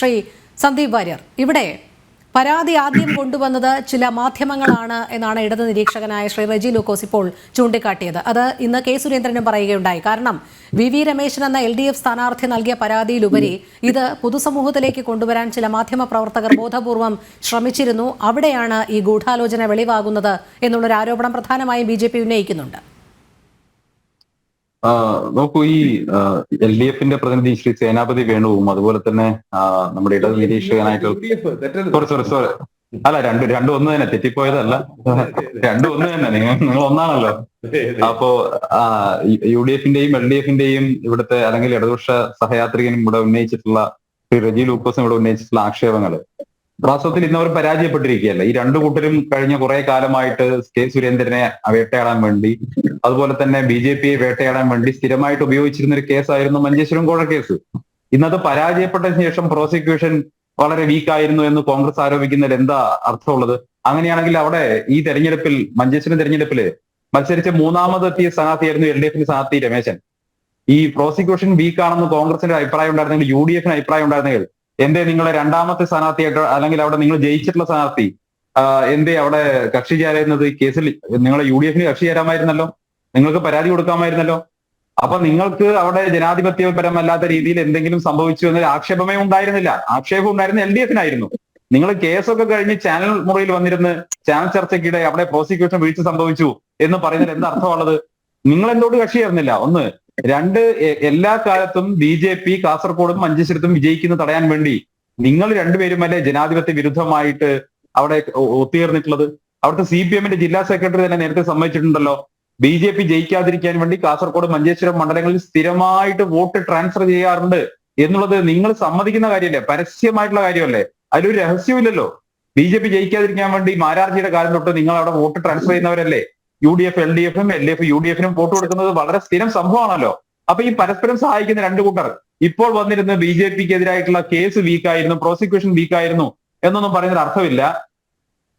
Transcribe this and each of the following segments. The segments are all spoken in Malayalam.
ശ്രീ സന്ദീപ് വാര്യർ. ഇവിടെ പരാതി ആദ്യം കൊണ്ടുവന്നത് ചില മാധ്യമങ്ങളാണ് എന്നാണ് ഇടത് നിരീക്ഷകനായ ശ്രീ റെജി ലൂക്കോസ് ഇപ്പോൾ ചൂണ്ടിക്കാട്ടിയത്. അത് ഇന്ന് കെ സുരേന്ദ്രനും പറയുകയുണ്ടായി. കാരണം വി വി രമേശൻ എന്ന എൽ ഡി എഫ് സ്ഥാനാർത്ഥി നൽകിയ പരാതിയിലുപരി ഇത് പൊതുസമൂഹത്തിലേക്ക് കൊണ്ടുവരാൻ ചില മാധ്യമ പ്രവർത്തകർ ബോധപൂർവം ശ്രമിച്ചിരുന്നു. അവിടെയാണ് ഈ ഗൂഢാലോചന വെളിവാകുന്നത് എന്നുള്ളൊരു ആരോപണം പ്രധാനമായും ബി ഉന്നയിക്കുന്നുണ്ട്. നോക്കൂ ഈ എൽ ഡി എഫിന്റെ പ്രതിനിധി ശ്രീ സേനാപതി വേണുവും അതുപോലെ തന്നെ നമ്മുടെ ഇടത് നിരീക്ഷകനായിട്ട് സോറി സോറി സോറി അല്ല രണ്ട് രണ്ടും ഒന്ന് തന്നെ തെറ്റിപ്പോയതല്ല. രണ്ടും ഒന്ന് തന്നെ നിങ്ങൾ നിങ്ങൾ ഒന്നാണല്ലോ. അപ്പോ യു ഡി എഫിന്റെയും എൽ ഡി എഫിന്റെയും ഇവിടുത്തെ അല്ലെങ്കിൽ ഇടതുപക്ഷ സഹയാത്രികനും ഇവിടെ ഉന്നയിച്ചിട്ടുള്ള ശ്രീ റജി ലൂക്കോസും ഇവിടെ ഉന്നയിച്ചിട്ടുള്ള ആക്ഷേപങ്ങൾ. വാസ്തവത്തിൽ ഇന്നവർ പരാജയപ്പെട്ടിരിക്കുകയല്ല? ഈ രണ്ടു കൂട്ടരും കഴിഞ്ഞ കുറെ കാലമായിട്ട് കെ സുരേന്ദ്രനെ വേട്ടയാടാൻ വേണ്ടി അതുപോലെ തന്നെ ബി ജെ പിയെ വേട്ടയാടാൻ വേണ്ടി സ്ഥിരമായിട്ട് ഉപയോഗിച്ചിരുന്ന ഒരു കേസായിരുന്നു മഞ്ചേശ്വരം കോഴ കേസ്. ഇന്നത് പരാജയപ്പെട്ട ശേഷം പ്രോസിക്യൂഷൻ വളരെ വീക്കായിരുന്നു എന്ന് കോൺഗ്രസ് ആരോപിക്കുന്നതിൽ എന്താ അർത്ഥമുള്ളത്? അങ്ങനെയാണെങ്കിൽ അവിടെ ഈ തെരഞ്ഞെടുപ്പിൽ മഞ്ചേശ്വരം തെരഞ്ഞെടുപ്പിൽ മത്സരിച്ച മൂന്നാമതെത്തിയ സ്ഥാനാർത്ഥിയായിരുന്നു എൽ ഡി എഫിന്റെ സ്ഥാനാർത്ഥി രമേശൻ. ഈ പ്രോസിക്യൂഷൻ വീക്കാണെന്ന് കോൺഗ്രസിന്റെ അഭിപ്രായം ഉണ്ടായിരുന്നെങ്കിൽ യു ഡി എഫിന് അഭിപ്രായം ഉണ്ടായിരുന്നെങ്കിൽ എന്തേ നിങ്ങളെ രണ്ടാമത്തെ സ്ഥാനാർത്ഥിയായിട്ട് അല്ലെങ്കിൽ അവിടെ നിങ്ങൾ ജയിച്ചിട്ടുള്ള സ്ഥാനാർത്ഥി എന്തേ അവിടെ കക്ഷി ചേരുന്നത് കേസിൽ നിങ്ങളെ യു ഡി എഫിന് കക്ഷി ചേരാമായിരുന്നല്ലോ? നിങ്ങൾക്ക് പരാതി കൊടുക്കാമായിരുന്നല്ലോ? അപ്പൊ നിങ്ങൾക്ക് അവിടെ ജനാധിപത്യപരമല്ലാത്ത രീതിയിൽ എന്തെങ്കിലും സംഭവിച്ചു എന്നൊരു ആക്ഷേപമേ ഉണ്ടായിരുന്നില്ല. ആക്ഷേപം ഉണ്ടായിരുന്ന എൽ ഡി എഫിനായിരുന്നു. നിങ്ങൾ കേസൊക്കെ കഴിഞ്ഞ് ചാനൽ മുറിയിൽ വന്നിരുന്ന് ചാനൽ ചർച്ചയ്ക്കിടെ അവിടെ പ്രോസിക്യൂഷൻ വീഴ്ച സംഭവിച്ചു എന്ന് പറയുന്നതിൽ എന്താ അർത്ഥമുള്ളത്? നിങ്ങൾ എന്തോട് കക്ഷി ചേർന്നില്ല? ഒന്ന് രണ്ട് എല്ലാ കാലത്തും ബി ജെ പി കാസർഗോഡും മഞ്ചേശ്വരത്തും വിജയിക്കുന്ന തടയാൻ വേണ്ടി നിങ്ങൾ രണ്ടുപേരും അല്ലെ ജനാധിപത്യ വിരുദ്ധമായിട്ട് അവിടെ ഒത്തുചേർന്നിട്ടുള്ളത്? അവിടുത്തെ സി പി എമ്മിന്റെ ജില്ലാ സെക്രട്ടറി തന്നെ നേരത്തെ സമ്മതിച്ചിട്ടുണ്ടല്ലോ. ബി ജെ പി ജയിക്കാതിരിക്കാൻ വേണ്ടി കാസർഗോഡ് മഞ്ചേശ്വരം മണ്ഡലങ്ങളിൽ സ്ഥിരമായിട്ട് വോട്ട് ട്രാൻസ്ഫർ ചെയ്യാറുണ്ട് എന്നുള്ളത് നിങ്ങൾ സമ്മതിക്കുന്ന കാര്യമല്ലേ? പരസ്യമായിട്ടുള്ള കാര്യമല്ലേ? അതിലൊരു രഹസ്യമില്ലല്ലോ ബി ജെ പി ജയിക്കാതിരിക്കാൻ വേണ്ടി മാരാർജിയുടെ കാലം തൊട്ട് നിങ്ങൾ അവിടെ vote transfer ചെയ്യുന്നവരല്ലേ? U D F L D എഫും L D F U D എഫിനും വോട്ട് കൊടുക്കുന്നത് വളരെ സ്ഥിരം സംഭവമാണല്ലോ. അപ്പൊ ഈ പരസ്പരം സഹായിക്കുന്ന രണ്ട് കൂട്ടർ. ഇപ്പോൾ വന്നിരുന്ന ബി ജെ പിക്ക് എതിരായിട്ടുള്ള കേസ് വീക്കായിരുന്നു പ്രോസിക്യൂഷൻ വീക്കായിരുന്നു എന്നൊന്നും പറയുന്നതിൽ അർത്ഥമില്ല.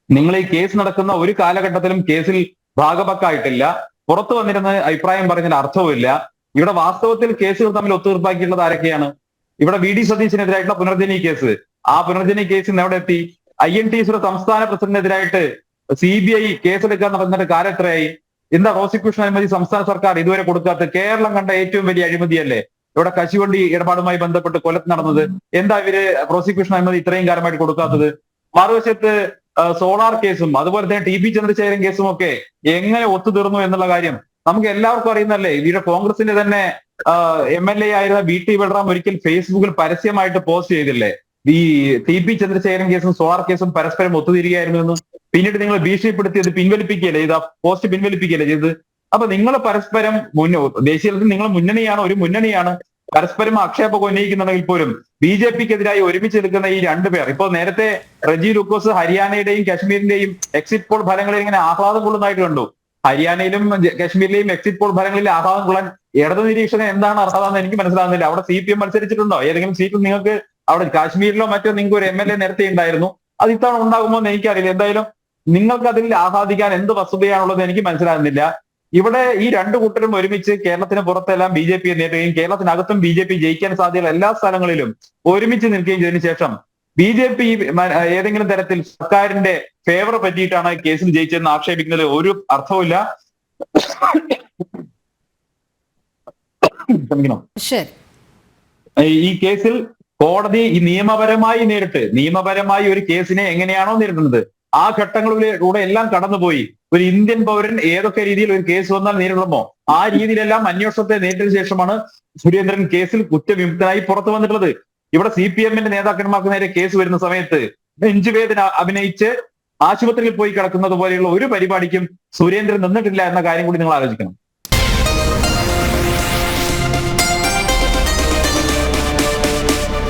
നിങ്ങൾ ഈ കേസ് നടക്കുന്ന ഒരു കാലഘട്ടത്തിലും കേസിൽ ഭാഗപക്കായിട്ടില്ല പുറത്തു വന്നിരുന്ന അഭിപ്രായം പറഞ്ഞതിൽ അർത്ഥവുമില്ല. ഇവിടെ വാസ്തവത്തിൽ കേസുകൾ തമ്മിൽ ഒത്തുതീർപ്പാക്കിയിട്ടുള്ളത് ആരൊക്കെയാണ്? ഇവിടെ വി ഡി സതീശിനെതിരായിട്ടുള്ള പുനർജനി കേസ്. ആ പുനർജനി കേസ് ഇന്ന് എവിടെ എത്തി? ഐ എൻ ടി സംസ്ഥാന പ്രസിഡന്റിനെതിരായിട്ട് സി ബി ഐ കേസെടുക്കാൻ നടന്നിട്ട് കാലം എത്രയായി? എന്താ പ്രോസിക്യൂഷൻ അനുമതി സംസ്ഥാന സർക്കാർ ഇതുവരെ കൊടുക്കാത്ത കേരളം കണ്ട ഏറ്റവും വലിയ അഴിമതിയല്ലേ? ഇവിടെ കശുവണ്ടി ഇടപാടുമായി ബന്ധപ്പെട്ട് കൊലത്ത് നടന്നത്. എന്താ ഇവർ പ്രോസിക്യൂഷൻ അനുമതി ഇത്രയും കാലമായിട്ട് കൊടുക്കാത്തത്? മറുവശത്ത് സോളാർ കേസും അതുപോലെ തന്നെ ടി പി ചന്ദ്രശേഖരൻ കേസും ഒക്കെ എങ്ങനെ ഒത്തുതീർന്നു എന്നുള്ള കാര്യം നമുക്ക് എല്ലാവർക്കും അറിയുന്നല്ലേ ഇവിടെ കോൺഗ്രസിന്റെ തന്നെ എം എൽ എ ആയിരുന്ന വി ടി ബൽറാം ഒരിക്കൽ ഫേസ്ബുക്കിൽ പരസ്യമായിട്ട് പോസ്റ്റ് ചെയ്തില്ലേ? ഈ ടി പി ചന്ദ്രശേഖരൻ കേസും സോളാർ കേസും പരസ്പരം ഒത്തുതീരുകയായിരുന്നു എന്ന്. പിന്നീട് നിങ്ങൾ ഭീഷണിപ്പെടുത്തി അത് പിൻവലിപ്പിക്കുകയല്ലേ ചെയ്ത് പോസ്റ്റ് പിൻവലിപ്പിക്കുകയല്ലേ ചെയ്ത് അപ്പൊ നിങ്ങൾ പരസ്പരം മുന്നോ ദേശീയ തലത്തിൽ നിങ്ങൾ മുന്നണിയാണ് ഒരു മുന്നണിയാണ് പരസ്പരം ആക്ഷേപം ഉന്നയിക്കുന്നുണ്ടെങ്കിൽ പോലും ബി ജെ പിക്കെതിരായി ഒരുമിച്ച് നിൽക്കുന്ന ഈ രണ്ടുപേർ ഇപ്പൊ നേരത്തെ റജി ലുക്കോസ് ഹരിയാനയുടെയും കാശ്മീരിന്റെയും എക്സിറ്റ് പോൾ ഫലങ്ങളിൽ ഇങ്ങനെ ആഹ്ലാദം കൊള്ളുന്നതായിട്ട് കണ്ടു. ഹരിയാനയിലും കശ്മീരിലെയും എക്സിറ്റ് പോൾ ഫലങ്ങളിൽ ആഹ്ലാദം കൊള്ളാൻ ഇടതു നിരീക്ഷണം എന്താണ് അർഹത എനിക്ക് മനസ്സിലാകുന്നില്ല അവിടെ സി പി എം മത്സരിച്ചിട്ടുണ്ടോ? ഏതെങ്കിലും സീറ്റിൽ നിങ്ങൾക്ക് അവിടെ കാശ്മീരിലോ മറ്റോ നിങ്ങൾക്ക് ഒരു എം എൽ എ നേരത്തെ ഉണ്ടായിരുന്നു. അത് ഇത്തവണ ഉണ്ടാകുമോ എന്ന് എനിക്കറിയില്ല. എന്തായാലും നിങ്ങൾക്ക് അതിൽ ആഹ്ലാദിക്കാൻ എന്ത് വസ്തുതയാണുള്ളത് എനിക്ക് മനസ്സിലാകുന്നില്ല. ഇവിടെ ഈ രണ്ട് കൂട്ടരും ഒരുമിച്ച് കേരളത്തിന് പുറത്തെല്ലാം ബി ജെ പിയെ നേരിടുകയും കേരളത്തിനകത്തും ബി ജെ പി ജയിക്കാൻ സാധ്യതയുള്ള എല്ലാ സ്ഥലങ്ങളിലും ഒരുമിച്ച് നിൽക്കുകയും ചെയ്തതിനു ശേഷം ബി ജെ പി ഏതെങ്കിലും തരത്തിൽ സർക്കാരിന്റെ ഫേവർ പറ്റിയിട്ടാണ് കേസിൽ ജയിച്ചതെന്ന് ആക്ഷേപിക്കുന്നത് ഒരു അർത്ഥവുമില്ല. ക്ഷമിക്കണം. ഈ കേസിൽ കോടതി ഈ നിയമപരമായി നേരിട്ട് നിയമപരമായി ഒരു കേസിനെ എങ്ങനെയാണോ നേരിടുന്നത്? ആ ഘട്ടങ്ങളിലൂടെ എല്ലാം കടന്നുപോയി. ഒരു ഇന്ത്യൻ പൗരൻ ഏതൊക്കെ രീതിയിൽ ഒരു കേസ് വന്നാൽ നേരിടുമോ ആ രീതിയിലെല്ലാം അന്വേഷണത്തെ നേരിട്ടതിനു ശേഷമാണ് സുരേന്ദ്രൻ കേസിൽ കുറ്റവിമുക്തനായി പുറത്തു വന്നിട്ടുള്ളത്. ഇവിടെ സി പി എമ്മിന്റെ നേതാക്കന്മാർക്ക് നേരെ കേസ് വരുന്ന സമയത്ത് നെഞ്ചുവേദന അഭിനയിച്ച് ആശുപത്രിയിൽ പോയി കിടക്കുന്നത് പോലെയുള്ള ഒരു പരിപാടിക്കും സുരേന്ദ്രൻ നിന്നിട്ടില്ല എന്ന കാര്യം കൂടി നിങ്ങൾ ആലോചിക്കണം.